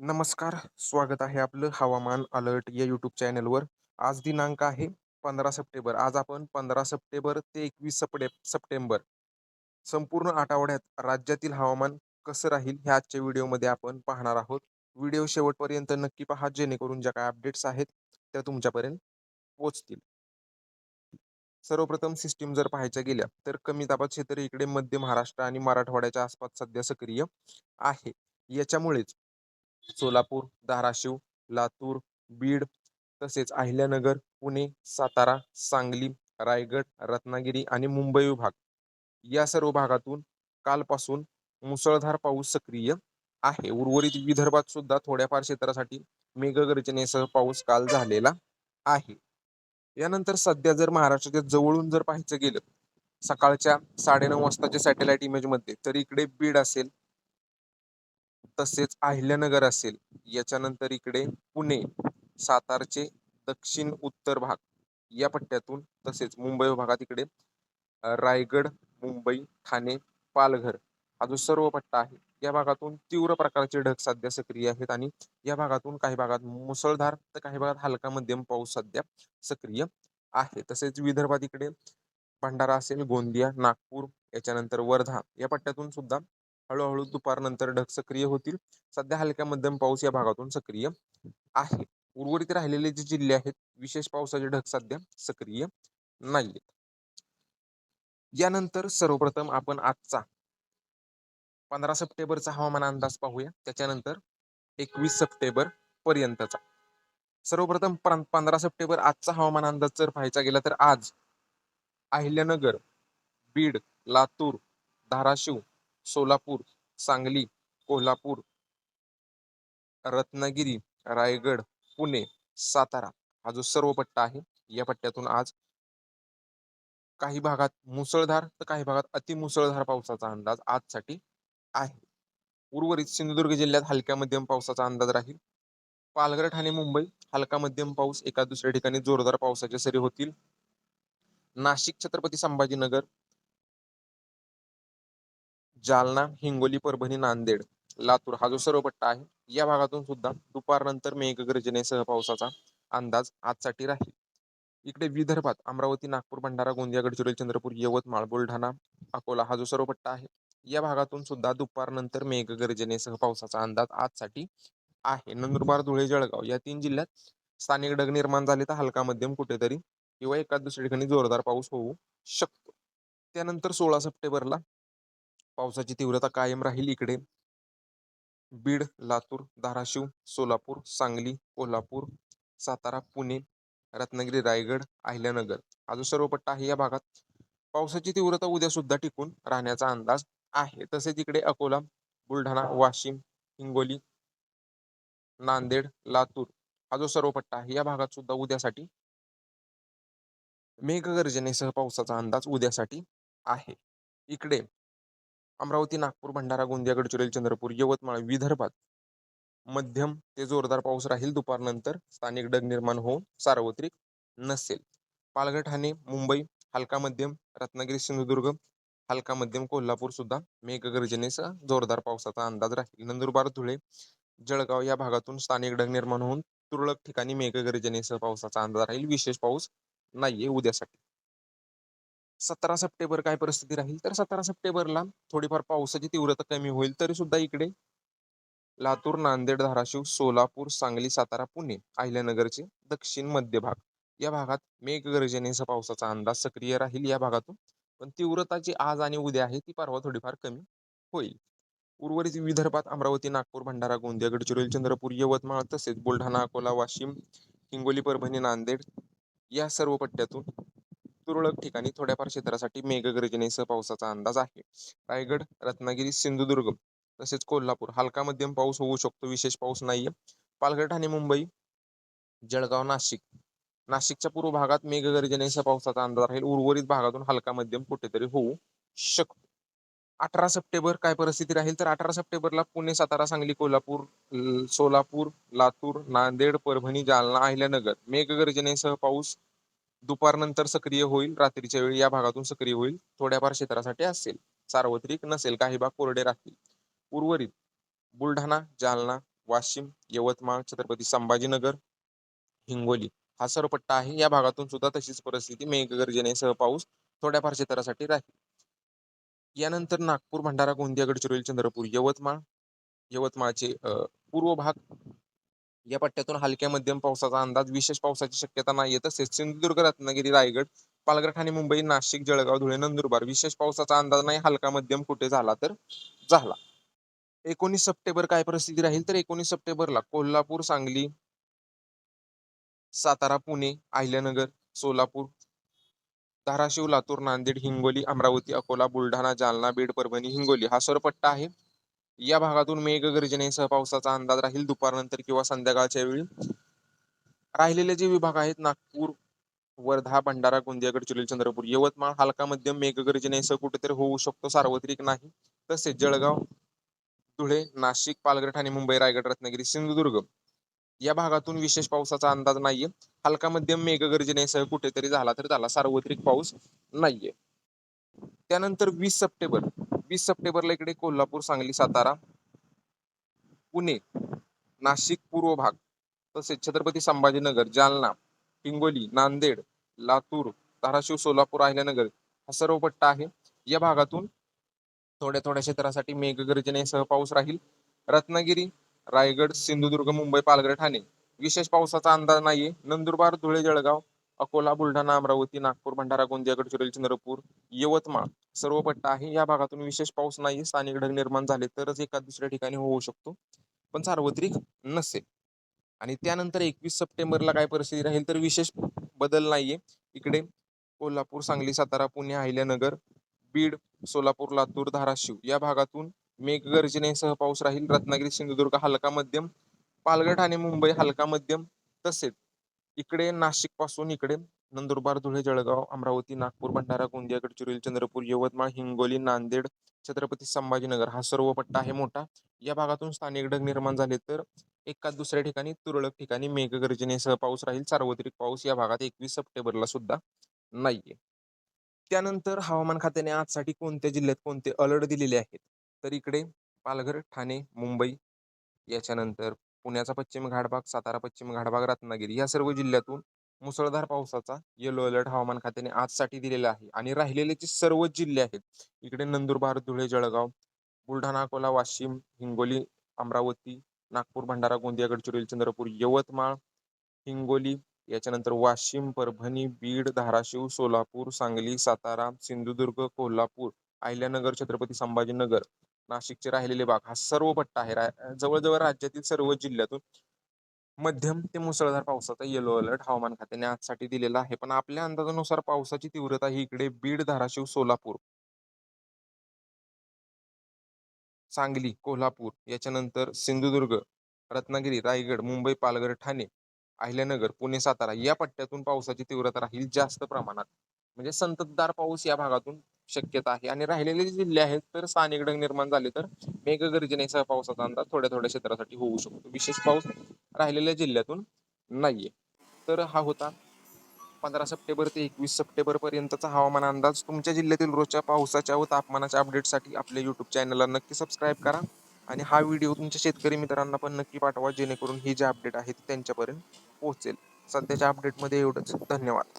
नमस्कार स्वागत आहे आपलं हवामान अलर्ट या यूट्यूब चॅनलवर. आज दिनांक आहे पंधरा सप्टेंबर. आज आपण पंधरा सप्टेंबर ते एकवीस सप्टे सप्टेंबर. संपूर्ण आठवड्यात राज्यातील हवामान कसं राहील हे आजच्या व्हिडिओमध्ये आपण पाहणार आहोत. व्हिडिओ शेवटपर्यंत नक्की पहा जेणेकरून ज्या काय अपडेट्स आहेत त्या तुमच्यापर्यंत पोचतील सर्वप्रथम सिस्टीम जर पाहायच्या गेल्या तर कमी दाबात क्षेत्र इकडे मध्य महाराष्ट्र आणि मराठवाड्याच्या आसपास सध्या सक्रिय आहे. याच्यामुळेच सोलापूर धाराशिव लातूर बीड तसेच अहिल्यानगर पुणे सातारा सांगली रायगड रत्नागिरी आणि मुंबई विभाग. या सर्व भागातून कालपासून मुसळधार पाऊस सक्रिय आहे. उर्वरित विदर्भात सुद्धा थोड्याफार क्षेत्रासाठी मेघगर्जनेसह पाऊस काल झालेला आहे. यानंतर सध्या जर महाराष्ट्राच्या जवळून जर पाहायचं गेलं सकाळच्या साडेनऊ वाजताच्या सॅटेलाइट इमेजमध्ये तर इकडे बीड असेल तसेच अहिल्यानगर असेल याच्यानंतर इकडे पुणे सातारचे दक्षिण उत्तर भाग या पट्ट्यातून तसेच मुंबई भागात इकडे रायगड मुंबई ठाणे पालघर हा जो सर्व पट्टा आहे या भागातून तीव्र प्रकारचे ढग सध्या सक्रिय आहेत आणि या भागातून काही भागात मुसळधार तर काही भागात हलका मध्यम पाऊस सध्या सक्रिय आहे. तसेच विदर्भात इकडे भंडारा असेल गोंदिया नागपूर याच्यानंतर वर्धा या पट्ट्यातून सुद्धा हळूहळू दुपारनंतर ढग सक्रिय होतील. सध्या हलक्या मध्यम पाऊस या भागातून सक्रिय आहे. उर्वरित राहिलेले जे जिल्हे आहेत विशेष पावसाचे ढग सध्या सक्रिय नाहीयेत. यानंतर सर्वप्रथम आपण आजचा पंधरा सप्टेंबरचा हवामान अंदाज पाहूया. त्याच्यानंतर एकवीस सप्टेंबर पर्यंतचा. सर्वप्रथम पंधरा सप्टेंबर आजचा हवामान अंदाज जर पाहायचा गेला तर आज अहिल्यानगर बीड लातूर धाराशिव सोलापूर सांगली कोल्हापूर रत्नागिरी रायगड पुणे सातारा हा जो सर्व पट्टा आहे या पट्ट्यातून आज काही भागात मुसळधार तर काही भागात अतिमुसळधार पावसाचा अंदाज आजसाठी आहे. उर्वरित सिंधुदुर्ग जिल्ह्यात हलक्या मध्यम पावसाचा अंदाज राहील. पालघर ठाणे मुंबई हलका मध्यम पाऊस एका दुसऱ्या ठिकाणी जोरदार पावसाच्या सरी होतील. नाशिक छत्रपती संभाजीनगर जालना हिंगोली परभणी नांदेड लातूर हा जो सर्व पट्टा आहे या भागातून सुद्धा दुपारनंतर मेघगर्जनेसह पावसाचा अंदाज आजसाठी राहील. इकडे विदर्भात अमरावती नागपूर भंडारा गोंदिया गडचिरोली चंद्रपूर यवतमाळ बुलढाणा अकोला हा जो सर्व पट्टा आहे या भागातून सुद्धा दुपारनंतर मेघगर्जनेसह पावसाचा अंदाज आजसाठी आहे. नंदुरबार धुळे जळगाव या तीन जिल्ह्यात स्थानिक ढग निर्माण झाले तर हलका मध्यम कुठेतरी किंवा एका दुसऱ्या ठिकाणी जोरदार पाऊस होऊ शकतो. त्यानंतर सोळा सप्टेंबरला पावसाची तीव्रता कायम राहील इकडे. बीड लातूर धाराशिव सोलापूर सांगली कोल्हापूर सातारा पुणे रत्नागिरी रायगड अहिल्यानगर. हा जो सर्व पट्टा आहे या भागात. पावसाची तीव्रता उद्या सुद्धा टिकून राहण्याचा अंदाज आहे. तसेच इकडे अकोला बुलढाणा वाशिम हिंगोली नांदेड लातूर हा जो सर्व पट्टा आहे. या भागात सुद्धा उद्यासाठी मेघगर्जनेसह पावसाचा अंदाज उद्यासाठी आहे. इकडे अमरावती नागपूर भंडारा गोंदिया गडचिरोली चंद्रपूर यवतमाळ विदर्भात मध्यम ते जोरदार पाऊस राहील. दुपारनंतर स्थानिक ढग निर्माण होऊन सार्वत्रिक नसेल. पालघर ठाणे मुंबई हलका मध्यम रत्नागिरी सिंधुदुर्ग हलका मध्यम कोल्हापूर सुद्धा मेघगर्जनेसह जोरदार पावसाचा अंदाज राहील. नंदुरबार धुळे जळगाव या भागातून स्थानिक ढग निर्माण होऊन तुरळक ठिकाणी मेघगर्जनेसह पावसाचा अंदाज राहील. विशेष पाऊस नाहीये उद्यासाठी. सतरा सप्टेंबर काय परिस्थिती राहील? तर सतरा सप्टेंबरला थोडीफार पावसाची तीव्रता कमी होईल तरी सुद्धा इकडे लातूर नांदेड धाराशिव सोलापूर सांगली सातारा पुणे अहिल्यानगरचे दक्षिण मध्य भाग या भागात मेघगर्जनेचा पावसाचा अंदाज सक्रिय राहील या भागातून. पण तीव्रता जी आज आणि उद्या आहे ती परवा थोडीफार कमी होईल. उर्वरित विदर्भात अमरावती नागपूर भंडारा गोंदिया गडचिरोली चंद्रपूर यवतमाळ तसेच बुलढाणा अकोला वाशिम हिंगोली परभणी नांदेड या सर्व पट्ट्यातून तुरळक ठिकाणी थोड्याफार क्षेत्रासाठी मेघगर्जनेसह पावसाचा अंदाज आहे. रायगड रत्नागिरी सिंधुदुर्ग तसेच कोल्हापूर हलका मध्यम पाऊस होऊ शकतो विशेष पाऊस नाहीये. पालघर ठाणे मुंबई जळगाव नाशिक नाशिकच्या पूर्व भागात मेघगर्जनेसह पावसाचा अंदाज राहील. उर्वरित भागातून हलका मध्यम कुठेतरी होऊ शकतो. अठरा सप्टेंबर काय परिस्थिती राहील तर अठरा सप्टेंबरला पुणे सातारा सांगली कोल्हापूर सोलापूर लातूर नांदेड परभणी जालना अहिल्यानगर मेघगर्जनेसह पाऊस दुपारनंतर सक्रिय होईल रात्रीच्या वेळी या भागातून सक्रिय होईल थोड्याफार क्षेत्रासाठी असेल. सार्वत्रिक नसेल काही भाग कोरडे राहतील. उर्वरित बुलढाणा जालना वाशिम यवतमाळ छत्रपती संभाजीनगर हिंगोली हा सर्व पट्टा आहे. या भागातून सुद्धा तशीच परिस्थिती मेघगर्जनेसह पाऊस थोड्याफार क्षेत्रासाठी राहील. यानंतर नागपूर भंडारा गोंदिया गडचिरोली चंद्रपूर यवतमाळ यवतमाळचे पूर्व भाग या पट्ट्यातून हलक्या मध्यम पावसाचा अंदाज विशेष पावसाची शक्यता नाही तसेच सिंधुदुर्ग रत्नागिरी रायगड पालघर ठाणे मुंबई नाशिक जळगाव धुळे नंदुरबार विशेष पावसाचा अंदाज नाही. हलका मध्यम कुठे झाला तर झाला. एकोणीस सप्टेंबर काय परिस्थिती राहील तर एकोणीस सप्टेंबरला कोल्हापूर सांगली सातारा पुणे अहिल्यानगर सोलापूर धाराशिव लातूर नांदेड हिंगोली अमरावती अकोला बुलढाणा जालना बीड परभणी हिंगोली हा सर्व पट्टा आहे. या भागातून मेघगर्जनेसह पावसाचा अंदाज राहील दुपारनंतर किंवा संध्याकाळच्या वेळी? राहिलेले जे विभाग आहेत नागपूर वर्धा भंडारा गोंदिया गडचिरोली चंद्रपूर यवतमाळ हलका मध्यम मेघगर्जनेसह कुठेतरी होऊ शकतो सार्वत्रिक नाही. तसेच जळगाव धुळे नाशिक पालघर ठाणे मुंबई रायगड रत्नागिरी सिंधुदुर्ग या भागातून विशेष पावसाचा अंदाज नाहीये. हलका मध्यम मेघगर्जनेसह कुठेतरी झाला तर झाला सार्वत्रिक पाऊस नाहीये. त्यानंतर वीस सप्टेंबर वीस सप्टेंबरला इकडे कोल्हापूर सांगली सातारा पुणे नाशिक पूर्व भाग तसेच छत्रपती संभाजीनगर जालना हिंगोली नांदेड लातूर धाराशिव सोलापूर अहिल्यानगर हा सर्व पट्टा आहे. या भागातून थोड्या थोड्या क्षेत्रासाठी मेघगर्जनेसह पाऊस राहील. रत्नागिरी रायगड सिंधुदुर्ग मुंबई पालघर ठाणे. विशेष पावसाचा अंदाज नाहीये. नंदुरबार धुळे जळगाव अकोला बुलढाणा अमरावती नागपूर भंडारा गोंदिया गडचिरोली चंद्रपूर यवतमाळ सर्व पट्टा आहे या भागातून विशेष पाऊस नाही स्थानिक ढग निर्माण झाले तरच एका दुसऱ्या ठिकाणी होऊ शकतो. पण सार्वत्रिक नसेल. आणि त्यानंतर एकवीस सप्टेंबरला काय परिस्थिती राहील तर विशेष बदल नाहीये. इकडे कोल्हापूर सांगली सातारा पुणे अहिल्यानगर बीड सोलापूर लातूर धाराशिव या भागातून मेघगर्जनेसह पाऊस राहील. रत्नागिरी सिंधुदुर्ग हलका मध्यम पालघर ठाणे मुंबई हलका मध्यम तसेच. इकडे नाशिकपासून इकडे नंदुरबार धुळे जळगाव अमरावती नागपूर भंडारा गोंदिया गडचिरोली चंद्रपूर यवतमाळ हिंगोली नांदेड छत्रपती संभाजीनगर हा सर्व पट्टा आहे मोठा. या भागातून स्थानिक ढग निर्माण झाले तर एका दुसऱ्या ठिकाणी तुरळक ठिकाणी मेघगर्जनेसह पाऊस राहील. सार्वत्रिक पाऊस या भागात एकवीस सप्टेंबरला सुद्धा नाहीये. त्यानंतर हवामान खात्याने आजसाठी कोणत्या जिल्ह्यात कोणते अलर्ट दिलेले आहेत? तर इकडे पालघर ठाणे मुंबई याच्यानंतर पुण्याचा पश्चिम घाटभाग सातारा पश्चिम घाटभाग रत्नागिरी या सर्व जिल्ह्यातून मुसळधार पावसाचा येलो अलर्ट हवामान खात्याने आजसाठी दिलेला आहे. आणि राहिलेले जे सर्व जिल्हे आहेत इकडे नंदुरबार धुळे जळगाव बुलढाणा अकोला वाशिम हिंगोली अमरावती नागपूर भंडारा गोंदिया गडचिरोली चंद्रपूर यवतमाळ हिंगोली याच्यानंतर वाशिम परभणी बीड धाराशिव सोलापूर सांगली सातारा सिंधुदुर्ग कोल्हापूर अहिल्यानगर छत्रपती संभाजीनगर नाशिकचे राहिलेले भाग हा सर्व पट्टा आहे. जवळजवळ राज्यातील सर्व जिल्ह्यातून मध्यम ते मुसळधार पावसाचा येलो अलर्ट हवामान खात्याने आजसाठी दिलेला आहे. पण आपल्या अंदाजानुसार पावसाची तीव्रता ही इकडे बीड धाराशिव सोलापूर सांगली कोल्हापूर याच्यानंतर सिंधुदुर्ग रत्नागिरी रायगड मुंबई पालघर ठाणे अहिल्यानगर पुणे सातारा या पट्ट्यातून पावसाची तीव्रता राहील जास्त प्रमाणात. म्हणजे संततधार पाऊस या भागातून शक्यता आहे. आणि राहिलेले जे जिल्हे आहेत तर स्थानिक ढग निर्माण झाले तर मेघगर्जनेसह पावसाचा अंदाज थोड्या थोड्या क्षेत्रासाठी होऊ शकतो. विशेष पाऊस राहिलेल्या जिल्ह्यातून नाहीये. तर हा होता पंधरा सप्टेंबर ते एकवीस सप्टेंबर पर्यंतचा हवामान अंदाज. तुमच्या जिल्ह्यातील रोजच्या पावसाच्या व तापमानाच्या अपडेटसाठी आपल्या यूट्यूब चॅनलला नक्की सबस्क्राईब करा. आणि हा व्हिडिओ तुमच्या शेतकरी मित्रांना पण नक्की पाठवा जेणेकरून ही जे अपडेट आहे ते त्यांच्यापर्यंत पोहोचेल. सध्याच्या अपडेटमध्ये एवढंच. धन्यवाद.